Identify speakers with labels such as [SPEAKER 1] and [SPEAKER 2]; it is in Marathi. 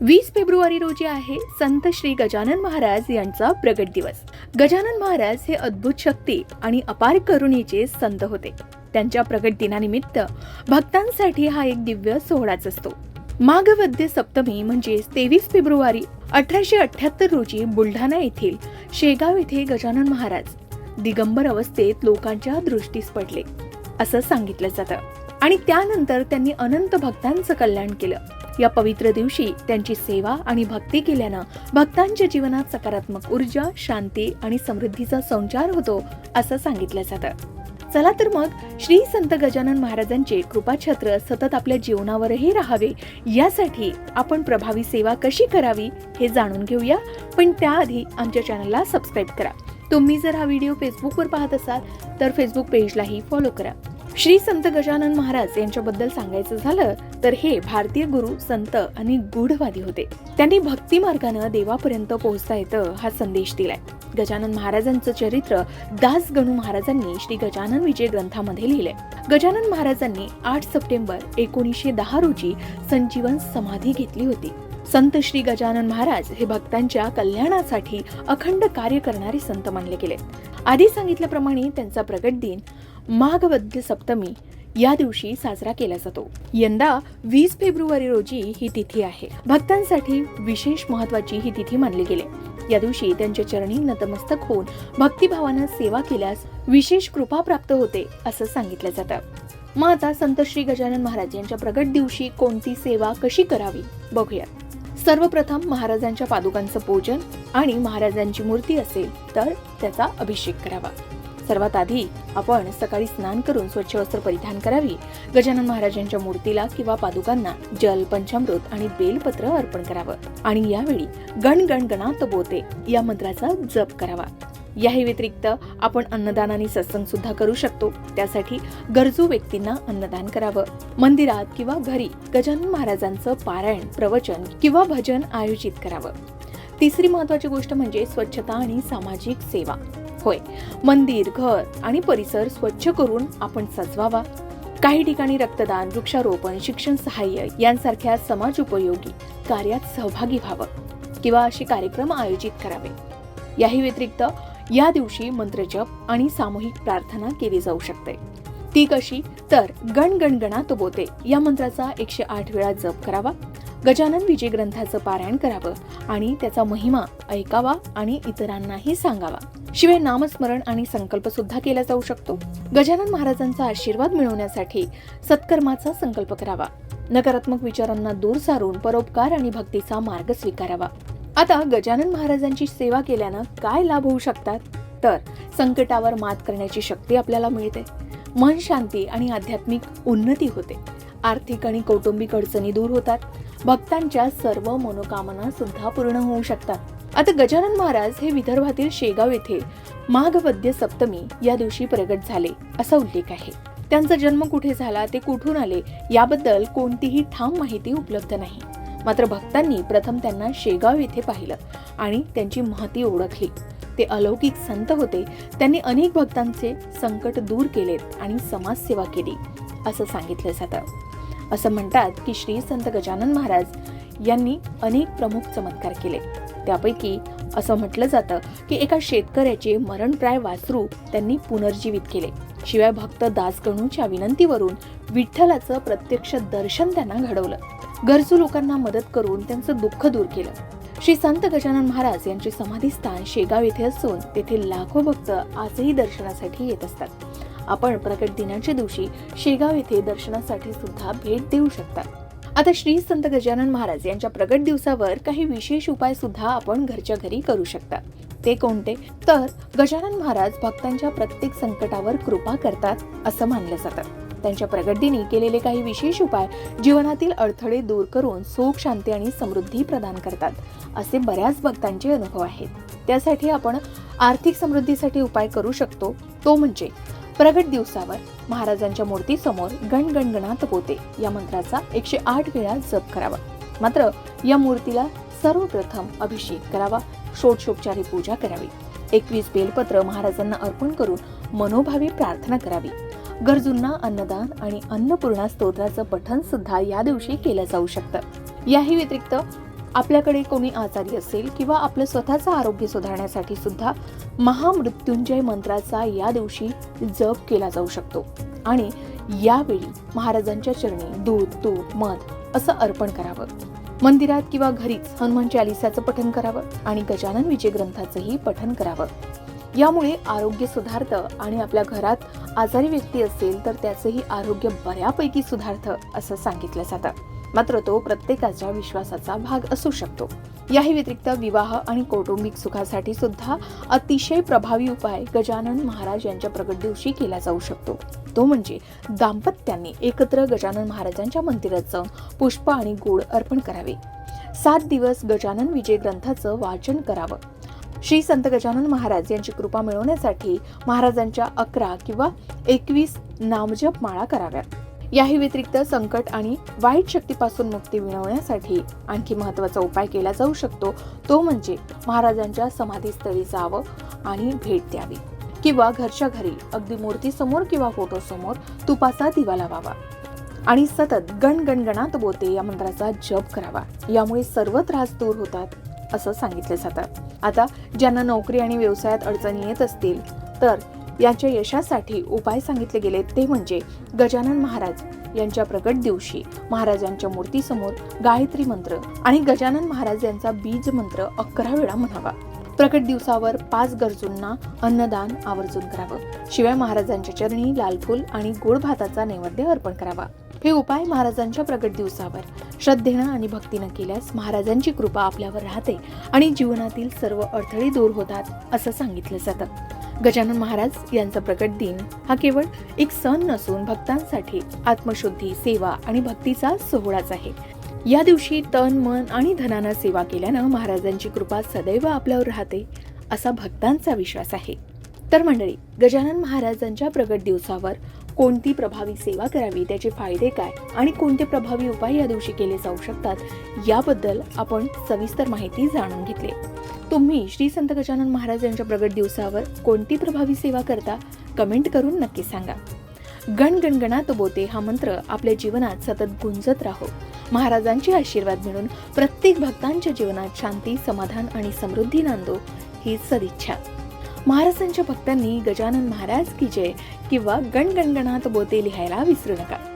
[SPEAKER 1] वीस फेब्रुवारी रोजी आहे संत श्री गजानन महाराज यांचा प्रगट दिवस. गजानन महाराज हे अद्भुत शक्ती आणि अपार करुणीचे संत होते. त्यांच्या प्रगट दिनानिमित्त भक्तांसाठी हा एक दिव्य सोहळाच असतो. माघवद्य सप्तमी म्हणजे तेवीस फेब्रुवारी अठराशे अठ्याहत्तर रोजी बुलढाणा येथील शेगाव येथे गजानन महाराज दिगंबर अवस्थेत लोकांच्या दृष्टीस पडले. असं सांगितलं जातं. आणि त्यानंतर त्यांनी अनंत भक्तांचं कल्याण केलं. या पवित्र दिवशी त्यांची सेवा आणि भक्ती केल्यानं भक्तांच्या जीवनात सकारात्मक ऊर्जा शांती आणि समृद्धीचा संचार होतो असं सांगितलं जातं. चला तर मग श्री संत गजानन महाराजांचे कृपाछत्र सतत आपल्या जीवनावरही राहावे यासाठी आपण प्रभावी सेवा कशी करावी हे जाणून घेऊया. पण त्याआधी आमच्या चॅनलला सबस्क्राईब करा. तुम्ही जर हा व्हिडिओ फेसबुकवर पाहत असाल तर फेसबुक पेजलाही फॉलो करा. श्री संत गजानन महाराज यांच्याबद्दल सांगायचं झालं तर हे भारतीय गुरु संत आणि गूढवादी होते. त्यांनी भक्ती मार्गानं देवापर्यंत पोहोचता येतं हा संदेश दिलाय. गजानन महाराजांचं चरित्र दास गणू महाराजांनी श्री गजानन विजय ग्रंथामध्ये लिहिलंय. गजानन महाराजांनी आठ सप्टेंबर एकोणीसशे दहा रोजी संजीवन समाधी घेतली होती. संत श्री गजानन महाराज हे भक्तांच्या कल्याणासाठी अखंड कार्य करणारे संत मानले गेले. आधी सांगितल्याप्रमाणे त्यांचा प्रगट दिन माघवद्य सप्तमी या दिवशी साजरा केला जातो. यंदा वीस फेब्रुवारी रोजी ही तिथी आहे. भक्तांसाठी विशेष महत्वाची ही तिथी मानली गेली. या दिवशी त्यांच्या चरणी नतमस्तक होऊन भक्तिभावानं सेवा केल्यास विशेष कृपा प्राप्त होते असं सांगितलं जातं. मग आता संत श्री गजानन महाराज यांच्या प्रगट दिवशी कोणती सेवा कशी करावी बघूयात. सर्वप्रथम महाराजांच्या पादुकांचं पूजन आणि महाराजांची मूर्ती असेल तर त्याचा अभिषेक करावा. सर्वात आधी आपण सकाळी स्नान करून स्वच्छ वस्त्र परिधान करावी. गजानन महाराजांच्या मूर्तीला किंवा पादुकांना जल पंचामृत आणि बेलपत्र अर्पण करावं. आणि यावेळी गण गण गणात बोते या मंत्राचा जप करावा. याही व्यतिरिक्त आपण अन्नदान आणि सत्संग सुद्धा करू शकतो. त्यासाठी गरजू व्यक्तींना अन्नदान करावं. मंदिरात किंवा घरी गजानन महाराजांचं पारायण प्रवचन किंवा भजन आयोजित करावं. तिसरी महत्वाची गोष्ट म्हणजे स्वच्छता आणि सामाजिक सेवा. होय. मंदिर घर आणि परिसर स्वच्छ करून आपण सजवावा. काही ठिकाणी रक्तदान वृक्षारोपण शिक्षण सहाय्य यांसारख्या समाज उपयोगी कार्यात सहभागी व्हावं किंवा असे कार्यक्रम आयोजित करावे. याही व्यतिरिक्त या दिवशी मंत्रजप आणि सामूहिक प्रार्थना केली जाऊ शकते. ती कशी? तर गण गणगणा बोते. या मंत्राचा एकशे आठ वेळा जप करावा. गजानन विजय ग्रंथाचं पारायण करावं आणि त्याचा महिमा ऐकावा आणि इतरांनाही सांगावा. शिवाय नामस्मरण आणि संकल्प सुद्धा केला जाऊ शकतो. गजानन महाराजांचा आशीर्वाद मिळवण्यासाठी सत्कर्माचा संकल्प करावा. नकारात्मक विचारांना दूर सारून परोपकार आणि भक्तीचा मार्ग स्वीकारावा. आता गजानन महाराजांची सेवा केल्यानं काय लाभ होऊ शकतात? तर संकटावर मात करण्याची शक्ती आपल्याला मिळते. मन शांती आणि आध्यात्मिक उन्नती होते. आर्थिक आणि कौटुंबिक अडचणी दूर होतात. भक्तांच्या सर्व मनोकामना सुद्धा पूर्ण होऊ शकतात. आता गजानन महाराज हे विदर्भातील शेगाव येथे माघवद्य सप्तमी या दिवशी प्रगट झाले असा उल्लेख आहे. त्यांचा जन्म कुठे झाला ते कुठून आले याबद्दल कोणतीही ठाम माहिती उपलब्ध नाही. मात्र भक्तांनी प्रथम त्यांना शेगाव येथे पाहिलं आणि त्यांची महती ओळखली. ते अलौकिक संत होते त्यांनी अनेक भक्तांचे संकट दूर केलेत आणि समाजसेवा केली असं सांगितलं जातं. असं म्हणतात की श्री संत गजानन महाराज यांनी अनेक प्रमुख चमत्कार केले. त्यापैकी असं म्हटलं जातं की एका शेतकऱ्याचे मरणप्राय वासरू त्यांनी पुनर्जीवित केले. शिवाय भक्त दासगणूच्या विनंतीवरून विठ्ठलाचं प्रत्यक्ष दर्शन त्यांना घडवलं. गरजू लोकांना मदत करून त्यांचं दुःख दूर केलं. श्री संत गजानन महाराज यांचे समाधीस्थान शेगाव येथे असून तेथे लाखो भक्त आजही दर्शनासाठी येत असतात. आपण प्रकट दिनाच्या दिवशी शेगाव येथे दर्शनासाठी सुद्धा भेट देऊ शकतात आता श्री संत गजानन महाराज यांच्या प्रगट दिवसावर काही विशेष उपाय सुद्धा आपण घरच्या घरी करू शकता. ते कोणते? तर गजानन महाराज भक्तांच्या प्रत्येक संकटावर कृपा करतात असं मानलं जातं. त्यांच्या प्रगट दिनी केलेले काही विशेष उपाय जीवनातील अडथळे दूर करून सुख शांती आणि समृद्धी प्रदान करतात असे बऱ्याच भक्तांचे अनुभव आहेत. त्यासाठी आपण आर्थिक समृद्धीसाठी उपाय करू शकतो. तो म्हणजे प्रगट दिवसावर महाराजांच्या मूर्तीसमोर गणगणगणात होते या मंत्राचा एकशे आठ वेळा जप करावा. मात्र या मूर्तीला सर्वप्रथम अभिषेक करावा षोडशोपचारी पूजा करावी. एकवीस बेलपत्र महाराजांना अर्पण करून मनोभावी प्रार्थना करावी. गरजूंना अन्नदान आणि अन्नपूर्णा स्तोत्राचं पठण सुद्धा या दिवशी केलं जाऊ शकतं. याही व्यतिरिक्त आपल्याकडे कोणी आजारी असेल किंवा आपलं स्वतःचं आरोग्य सुधारण्यासाठी सुद्धा महामृत्युंजय मंत्राचा या दिवशी जप केला जाऊ शकतो. आणि यावेळी महाराजांच्या चरणी दूध तूप मध असं अर्पण करावं. मंदिरात किंवा घरीच हनुमान चालिसाचं पठन करावं आणि गजानन विजय ग्रंथाचंही पठन करावं. यामुळे आरोग्य सुधारतं आणि आपल्या घरात आजारी व्यक्ती असेल तर त्याचंही आरोग्य बऱ्यापैकी सुधारतं असं सांगितलं जातं. मात्र तो प्रत्येकाच्या विश्वासाचा भाग असू शकतो. याही व्यतिरिक्त विवाह आणि कौटुंबिक सुखासाठी सुद्धा अतिशय प्रभावी उपाय गजानन महाराज यांच्या प्रगट दिवशी केला जाऊ शकतो. तो म्हणजे दाम्पत्यांनी एकत्र गजानन महाराजांच्या मंदिरात जाऊन पुष्प आणि गोड अर्पण करावे. सात दिवस गजानन विजय ग्रंथाचं वाचन करावं. श्री संत गजानन महाराज यांची कृपा मिळवण्यासाठी महाराजांच्या अकरा किंवा एकवीस नामजप माळा कराव्यात. याही व्यतिरिक्त संकट आणि वाईट शक्तीपासून मुक्ती मिळवण्यासाठी आणखी महत्त्वाचा उपाय केला जाऊ शकतो. तो म्हणजे महाराजांच्या समाधीस्थळी जावं आणि भेट द्यावी. किंवा घरच्या घरी अगदी मूर्तीसमोर किंवा फोटोसमोर तुपाचा दिवा लावावा. आणि सतत गण गणगणात बोते या मंत्राचा जप करावा. यामुळे सर्व त्रास दूर होतात असं सांगितलं जातं. आता ज्यांना नोकरी आणि व्यवसायात अडचणी येत असतील तर यांच्या यशासाठी उपाय सांगितले गेले. ते म्हणजे गजानन महाराज यांच्या प्रगट दिवशी महाराजांच्या मूर्तीसमोर गायत्री मंत्र आणि गजानन महाराज यांचा बीज मंत्र अकरा वेळा म्हणावा. प्रकट दिवसावर पाच गरजूंना अन्नदान आवर्जून करावं. शिवाय महाराजांच्या चरणी लाल फूल आणि गोड भाताचा नैवेद्य अर्पण करावा. हे उपाय महाराजांच्या प्रगट दिवसावर श्रद्धेनं आणि भक्तीनं केल्यास महाराजांची कृपा आपल्यावर राहते आणि जीवनातील सर्व अडथळे दूर होतात असं सांगितलं जातं. गजानन महाराज यांचा प्रकट दिन हा केवळ एक सण नसून भक्तांसाठी आत्मशुद्धी सेवा आणि भक्तीचा सोहळाच आहे. या दिवशी तन मन आणि धनानं सेवा केल्यानं महाराजांची कृपा सदैव आपल्यावर राहते असा भक्तांचा विश्वास आहे. तर मंडळी गजानन महाराजांच्या प्रगट दिवसावर कोणती प्रभावी सेवा करावी त्याचे फायदे काय आणि कोणते प्रभावी उपाय या दिवशी केले जाऊ शकतात याबद्दल आपण सविस्तर माहिती जाणून घेतली. तुम्ही श्री संत गजानन महाराज यांच्या प्रगट दिवसावर कोणती प्रभावी सेवा करता कमेंट करून नक्की सांगा. गण गणगणात बोते हा मंत्र आपल्या जीवनात सतत गुंजत राहो. महाराजांचे आशीर्वाद मिळून प्रत्येक भक्तांच्या जीवनात शांती समाधान आणि समृद्धी नांदो ही सदिच्छा. महाराजांच्या भक्तांनी गजानन महाराज की जय किंवा गण गणगणात बोते लिहायला विसरू नका.